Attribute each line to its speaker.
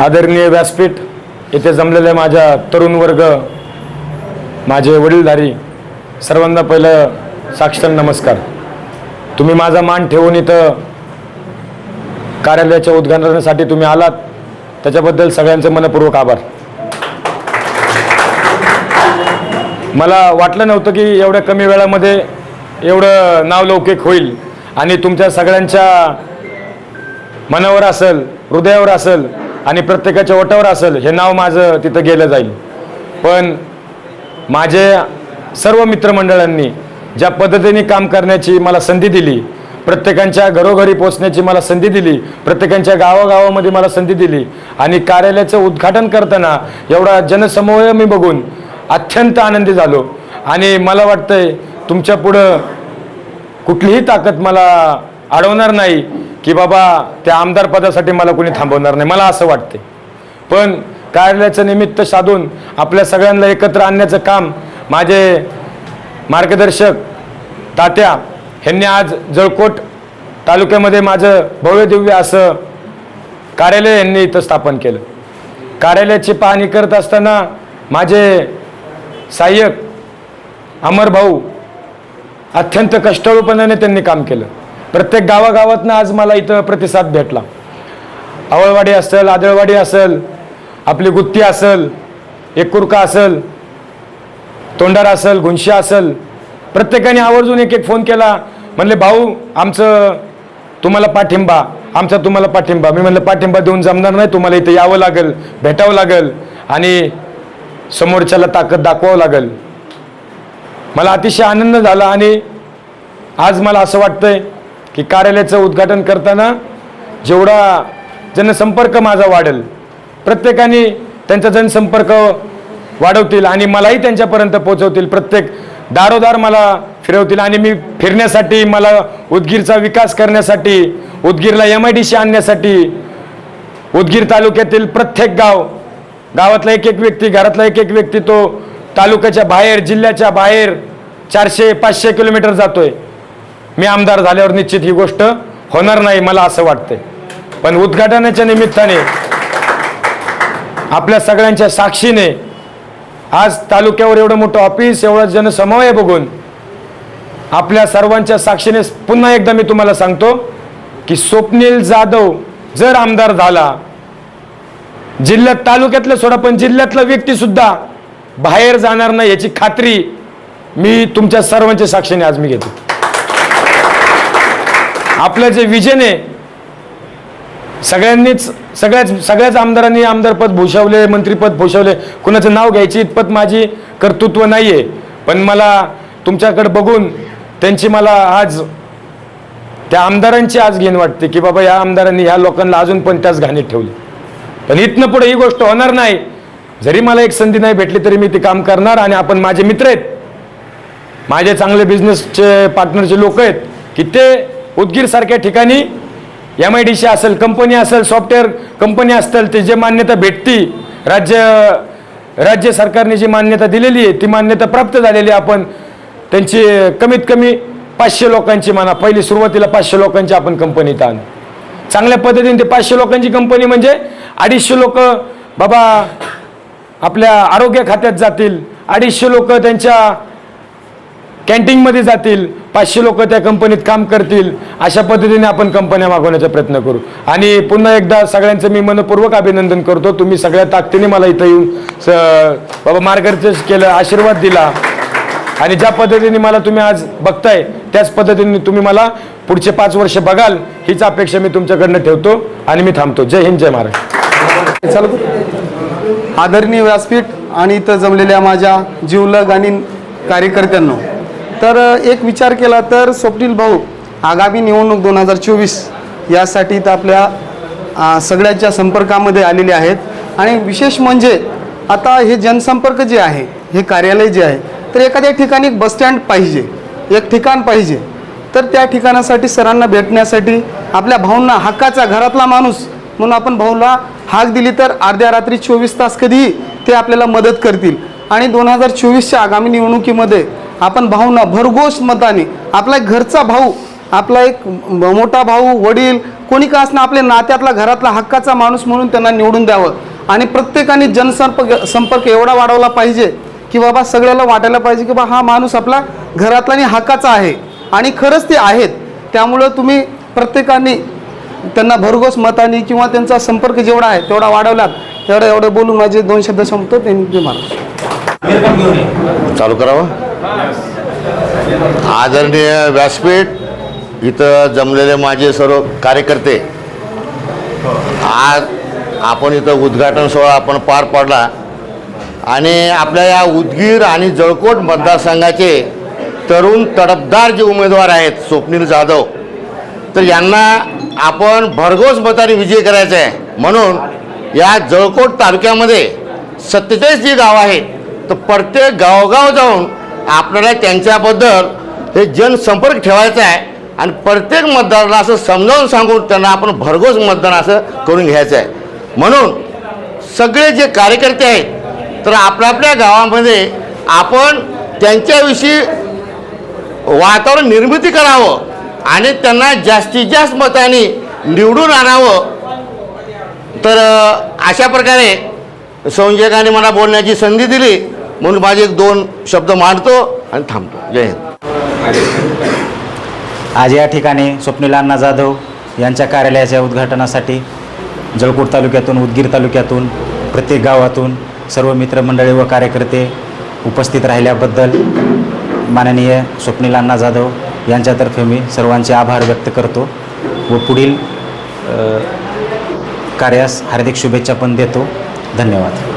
Speaker 1: आदरणीय व्यासपीठ येथे जमलेले माझ्या तरुण वर्ग माझे वडीलधारी सर्वांना पहिलं साक्षर नमस्कार. तुम्ही माझा मान ठेवून इथं कार्यालयाच्या उद्घाटनासाठी तुम्ही आलात. त्याच्याबद्दल सगळ्यांचे मनपूर्वक आभार. मला वाटलं नव्हतं की एवढ्या कमी वेळामध्ये एवढं नावलौकिक होईल आणि तुमच्या सगळ्यांच्या मनावर असेल हृदयावर असेल आणि प्रत्येकाच्या ओटावर असेल हे नाव माझं तिथं गेलं जाईल. पण माझे सर्व मित्रमंडळांनी ज्या पद्धतीने काम करण्याची मला संधी दिली प्रत्येकांच्या घरोघरी पोचण्याची मला संधी दिली प्रत्येकांच्या गावागावामध्ये मला संधी दिली आणि कार्यालयाचं उद्घाटन करताना एवढा जनसमूह मी बघून अत्यंत आनंदी झालो. आणि मला वाटतंय तुमच्या पुढं कुठलीही ताकद मला अडवणार नाही. की बाबा त्या आमदार पदासाठी मला कोणी थांबवणार नाही. मला असं वाटते पण कार्यालयाचं निमित्त साधून आपल्या सगळ्यांना एकत्र आणण्याचं काम माझे मार्गदर्शक तात्या ह्यांनी आज जळकोट तालुक्यामध्ये माझं भव्य दिव्य असं कार्यालय यांनी इथं स्थापन केलं. कार्यालयाची पाहणी करत असताना माझे सहाय्यक अमर भाऊ अत्यंत कष्टाळूपणाने त्यांनी काम केलं. प्रत्येक गावागावातनं आज मला इथं प्रतिसाद भेटला. आवळवाडी असेल आदळवाडी असेल आपली गुत्ती असेल एकुरका असेल तोंडार असेल गुंशी असेल प्रत्येकाने आवर्जून एक एक फोन केला. म्हणले भाऊ आमचं तुम्हाला पाठिंबा आमचा तुम्हाला पाठिंबा. मी म्हणलं पाठिंबा देऊन जमणार नाही तुम्हाला इथं यावं लागेल भेटावं लागेल आणि समोरच्याला ताकद दाखवावं लागेल. मला अतिशय आनंद झाला आणि आज मला असं वाटतंय की कार्यालयाचं उद्घाटन करताना जेवढा जनसंपर्क माझा वाढेल प्रत्येकाने त्यांचा जनसंपर्क वाढवतील आणि मलाही त्यांच्यापर्यंत पोहोचवतील. प्रत्येक दारोदार मला फिरवतील आणि मी फिरण्यासाठी मला उदगीरचा विकास करण्यासाठी उदगीरला एम आय डी सी आणण्यासाठी उदगीर तालुक्यातील प्रत्येक गाव गावातला एक एक व्यक्ती घरातला एक एक व्यक्ती तो तालुक्याच्या बाहेर जिल्ह्याच्या बाहेर चारशे पाचशे किलोमीटर जातोय. मी आमदार झाल्यावर निश्चित ही गोष्ट होणार नाही मला असं वाटतंय. पण उद्घाटनाच्या निमित्ताने आपल्या सगळ्यांच्या साक्षीने आज तालुक्यावर एवढं मोठं ऑफिस एवढं जनसमूह बघून आपल्या सर्वांच्या साक्षीने पुन्हा एकदा मी तुम्हाला सांगतो की स्वप्नील जाधव जर आमदार झाला जिल्ह्यात तालुक्यातलं सोडा पण जिल्ह्यातला व्यक्ती सुद्धा बाहेर जाणार नाही याची खात्री मी तुमच्या सर्वांच्या साक्षीने आज मी घेतो. आपलं जे विजन आहे सगळ्यांनीच सगळ्याच सगळ्याच आमदारांनी आमदारपद भूषवले मंत्रीपद भूषवले. कुणाचं नाव घ्यायची इतपत माझी कर्तृत्व नाही आहे पण मला तुमच्याकडे बघून त्यांची मला आज त्या आमदारांची आज घेण वाटते की बाबा या आमदारांनी ह्या लोकांना अजून पण त्याच घाणीत ठेवले. पण इथनं पुढे ही गोष्ट होणार नाही. जरी मला एक संधी नाही भेटली तरी मी ते काम करणार आणि आपण माझे मित्र आहेत. माझे चांगले बिझनेसचे पार्टनरचे लोक आहेत. की ते उदगीर सारख्या ठिकाणी एम आय डी सी असेल कंपनी असेल सॉफ्टवेअर कंपनी असतील ते जे मान्यता भेटती राज्य राज्य सरकारने जी मान्यता दिलेली आहे ती मान्यता प्राप्त झालेली आहे आपण त्यांची कमीत कमी पाचशे लोकांची म्हणा पहिली सुरुवातीला पाचशे लोकांची आपण कंपनीत आणू चांगल्या पद्धतीने ते पाचशे लोकांची कंपनी म्हणजे अडीचशे लोक बाबा आपल्या आरोग्य खात्यात जातील अडीचशे लोक त्यांच्या कॅन्टीनमध्ये जातील पाचशे लोक त्या कंपनीत काम करतील अशा पद्धतीने आपण कंपन्या मागवण्याचा प्रयत्न करू. आणि पुन्हा एकदा सगळ्यांचं मी मनपूर्वक अभिनंदन करतो. तुम्ही सगळ्या ताकदीने मला इथं येऊन स- बाबा मार्गदर्शन केलं आशीर्वाद दिला. आणि ज्या पद्धतीने मला तुम्ही आज बघताय त्याच पद्धतीने तुम्ही मला पुढचे पाच वर्ष बघाल हीच अपेक्षा मी तुमच्याकडनं ठेवतो. आणि मी थांबतो. जय हिंद जय महाराष्ट्र.
Speaker 2: चालू आदरणीय व्यासपीठ आणि इथं जमलेल्या माझ्या जीवलग आणि कार्यकर्त्यांना तर एक विचार केला तर स्वप्नील भाऊ आगामी निवडणूक दोन हजार चोवीस यासाठी तर आपल्या सगळ्याच्या सगळ्यांच्या संपर्कामध्ये आलेले आहेत. आणि विशेष म्हणजे आता हे जनसंपर्क जे आहे हे कार्यालय जे आहे तर एखाद्या ठिकाणी एक बसस्टँड पाहिजे एक ठिकाण पाहिजे तर त्या ठिकाणासाठी सरांना भेटण्यासाठी आपल्या भाऊंना हक्काचा घरातला माणूस म्हणून आपण भाऊला हाक दिली तर अर्ध्या रात्री चोवीस तास कधीही ते आपल्याला मदत करतील. आणि दोन हजार चोवीसच्या आगामी निवडणुकीमध्ये आपण भाऊंना भरघोस मताने. आपला घरचा भाऊ आपला एक मोठा भाऊ वडील कोणी का असणं आपल्या नात्यातला घरातला हक्काचा माणूस म्हणून त्यांना निवडून द्यावं. आणि प्रत्येकाने जनसंपर्क संपर्क एवढा वाढवला पाहिजे की बाबा सगळ्याला वाटायला पाहिजे की बा हा माणूस आपला घरातला आणि हक्काचा आहे. आणि खरंच ते आहेत. त्यामुळं तुम्ही प्रत्येकाने त्यांना भरघोस मताने किंवा त्यांचा संपर्क जेवढा आहे तेवढा वाढवलात. तेवढं एवढं बोलून माझे दोन शब्द संपतो. त्यांनी तुम्हाला
Speaker 3: चालू करावं? आदरणीय व्यासपीठ इथं जमलेले माझे सर्व कार्यकर्ते आज आपण इथं उद्घाटन सोहळा आपण पार पाडला. आणि आपल्या या उदगीर आणि जळकोट मतदारसंघाचे तरुण तडफदार जे उमेदवार आहेत स्वप्नील जाधव तर यांना आपण भरघोस मताने विजय करायचा आहे. म्हणून या जळकोट तालुक्यामध्ये सत्तेचाळीस जी गाव आहेत तर प्रत्येक गावोगाव जाऊन आपल्याला त्यांच्याबद्दल हे जनसंपर्क ठेवायचा आहे आणि प्रत्येक मतदाराला असं समजावून सांगून त्यांना आपण भरघोस मतदान असं करून घ्यायचं आहे. म्हणून सगळे जे कार्यकर्ते आहेत तर आपल्या आपल्या गावामध्ये आपण त्यांच्याविषयी वातावरण निर्मिती करावं आणि त्यांना जास्तीत जास्त मताने निवडून आणावं. तर अशा प्रकारे संजयकाने मला बोलण्याची संधी दिली. म्हणून माझे एक दोन शब्द मांडतो आणि थांबतो. जय हिंद.
Speaker 4: आज या ठिकाणी स्वप्नील अण्णा जाधव यांच्या कार्यालयाच्या उद्घाटनासाठी जळकोट तालुक्यातून उदगीर तालुक्यातून प्रत्येक गावातून सर्व मित्रमंडळी व कार्यकर्ते उपस्थित राहिल्याबद्दल माननीय स्वप्नील अण्णा जाधव यांच्यातर्फे मी सर्वांचे आभार व्यक्त करतो व पुढील कार्यास हार्दिक शुभेच्छा पण देतो. धन्यवाद.